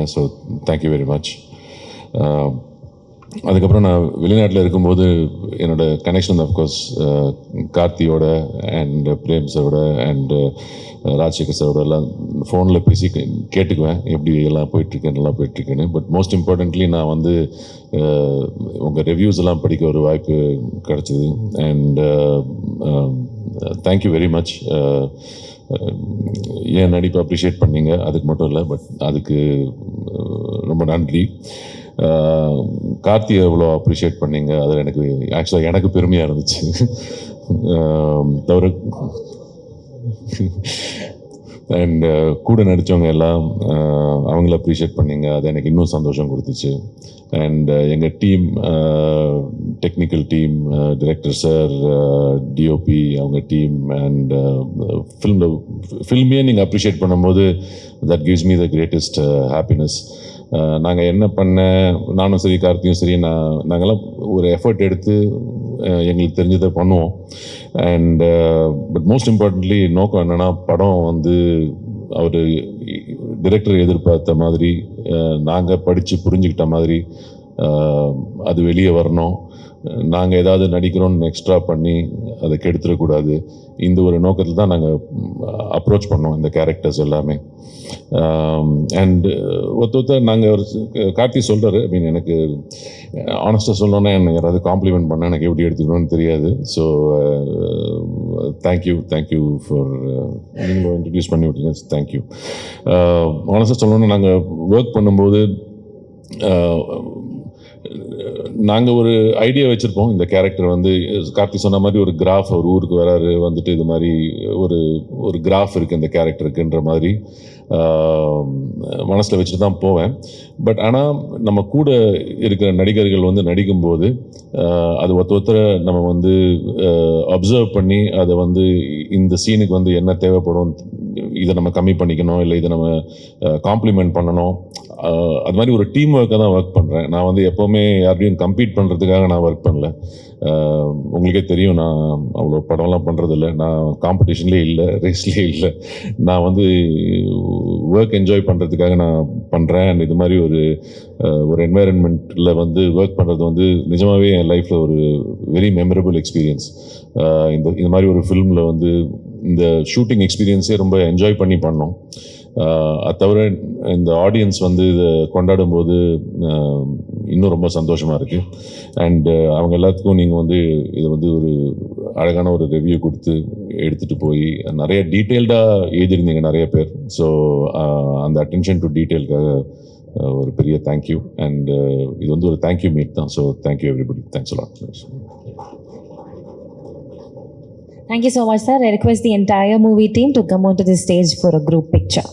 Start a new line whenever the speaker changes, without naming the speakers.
பண்ணாங்க so thank you very much அதுக்கப்புறம் நான் வெளிநாட்டில் இருக்கும்போது என்னோட கனெக்ஷன் அஃப்கோர்ஸ் uh, கார்த்தியோட அண்ட் பிரேம் சாரோட அண்ட் uh, ராஜசேகர் சாரோட எல்லாம் ஃபோனில் பேசி கேட்டுக்குவேன். எப்படி எல்லாம் போயிட்டுருக்கேன் நல்லா போயிட்டுருக்கேன்னு. பட் மோஸ்ட் இம்பார்ட்டன்ட்லி நான் வந்து uh, உங்கள் ரிவ்யூஸ் எல்லாம் படிக்க ஒரு வாய்ப்பு கிடச்சிது. And thank you very much என் நடிப்பை அப்ரிஷியேட் பண்ணீங்க? அதுக்கு மட்டும் இல்லை பட் அதுக்கு uh, ரொம்ப நன்றி. Uh, கார்த்தியை எவ்வளோ அப்ரிஷியேட் பண்ணீங்க? அதில் எனக்கு ஆக்சுவலாக எனக்கு பெருமையாக இருந்துச்சு. Um, தவிர அண்ட் uh, கூட நடித்தவங்க எல்லாம் uh, அவங்கள அப்ரிஷியேட் பண்ணிங்க. அது எனக்கு இன்னும் சந்தோஷம் கொடுத்துச்சு. அண்ட் எங்கள் team technical team director sir DOP அவங்க டீம் அண்ட் ஃபில்மில் ஃபில்மையே நீங்கள் அப்ரிஷியேட் பண்ணும்போது that gives me the greatest happiness நாங்கள் என்ன பண்ண நானும் சரி கார்த்தியும் சரி நான் நாங்கள்லாம் ஒரு எஃபர்ட் எடுத்து எங்களுக்கு தெரிஞ்சதை பண்ணுவோம். அண்ட் பட் மோஸ்ட் இம்பார்ட்டன்ட்லி நோக்கம் என்னென்னா படம் வந்து அவர் டிரெக்டர் எதிர்பார்த்த மாதிரி நாங்கள் படித்து புரிஞ்சுக்கிட்ட மாதிரி அது வெளியே வரணும். நாங்கள் ஏதாவது நடிக்கிறோம்னு எக்ஸ்ட்ரா பண்ணி அதை கெடுத்துடக்கூடாது இந்த ஒரு நோக்கத்தில் தான் நாங்கள் அப்ரோச் பண்ணோம் இந்த கேரக்டர்ஸ் எல்லாமே. அண்ட் ஒருத்த ஒருத்தர் நாங்கள் ஒரு கார்த்தி சொல்கிறாரு ஐ மீன் எனக்கு ஆனஸ்ட்டாக சொல்லணுன்னா எனக்கு யாராவது காம்ப்ளிமெண்ட் பண்ணால் எனக்கு எப்படி எடுத்துக்கணும்னு தெரியாது. So thank you thank you for நீங்கள் இன்ட்ரடியூஸ் பண்ணி விட்டீங்க. தேங்க்யூ ஆனஸ்ட்டாக சொல்லணுன்னா நாங்கள் ஒர்க் பண்ணும்போது நாங்கள் ஒரு ஐடியா வச்சுருப்போம். இந்த கேரக்டர் வந்து கார்த்தி சொன்ன மாதிரி ஒரு கிராஃப் ஒரு ஊருக்கு வராரு வந்துட்டு இது மாதிரி ஒரு ஒரு கிராஃப் இருக்குது இந்த கேரக்டருக்குன்ற மாதிரி மனசில் வச்சுட்டு தான் போவேன். பட் ஆனால் நம்ம கூட இருக்கிற நடிகர்கள் வந்து நடிக்கும்போது அது ஒருத்த ஒருத்தரை நம்ம வந்து அப்சர்வ் பண்ணி அதை வந்து இந்த சீனுக்கு வந்து என்ன தேவைப்படும் இதை நம்ம கம்மி பண்ணிக்கணும் இல்லை இதை நம்ம காம்ப்ளிமெண்ட் பண்ணணும். அது மாதிரி ஒரு டீம் ஒர்க்காக தான் ஒர்க் பண்ணுறேன் நான் வந்து எப்போவுமே யார்டையும் கம்பீட் பண்ணுறதுக்காக நான் ஒர்க் பண்ணல. உங்களுக்கே தெரியும் நான் அவ்வளோ படம்லாம் பண்ணுறதில்ல நான் காம்படிஷன்லேயே இல்லை ரேஸ்லேயே இல்லை. நான் வந்து ஒர்க் என்ஜாய் பண்ணுறதுக்காக நான் பண்ணுறேன் அண்ட் இது மாதிரி ஒரு ஒரு என்வாயரன்மெண்ட்டில் வந்து ஒர்க் பண்ணுறது வந்து நிஜமாகவே என் லைஃப்பில் ஒரு வெரி மெமரபிள் எக்ஸ்பீரியன்ஸ் இந்த இந்த மாதிரி ஒரு ஃபிலிமில் வந்து இந்த ஷூட்டிங் எக்ஸ்பீரியன்ஸே ரொம்ப என்ஜாய் பண்ணி பண்ணோம். அது தவிர இந்த ஆடியன்ஸ் வந்து இதை கொண்டாடும் போது இன்னும் ரொம்ப சந்தோஷமாக இருக்குது அண்டு அவங்க எல்லாத்துக்கும் நீங்கள் வந்து இதை வந்து ஒரு அழகான ஒரு ரிவ்யூ கொடுத்து எடுத்துகிட்டு போய் நிறைய டீட்டெயில்டாக எழுதியிருந்தீங்க நிறைய பேர். ஸோ அந்த அட்டென்ஷன் டு டீட்டெயிலுக்காக ஒரு பெரிய தேங்க்யூ அண்ட் இது வந்து ஒரு தேங்க்யூ மீட் தான். So thank you everybody thanks lot
Thank you so much, sir. I request the entire movie team to come onto the stage for a group picture.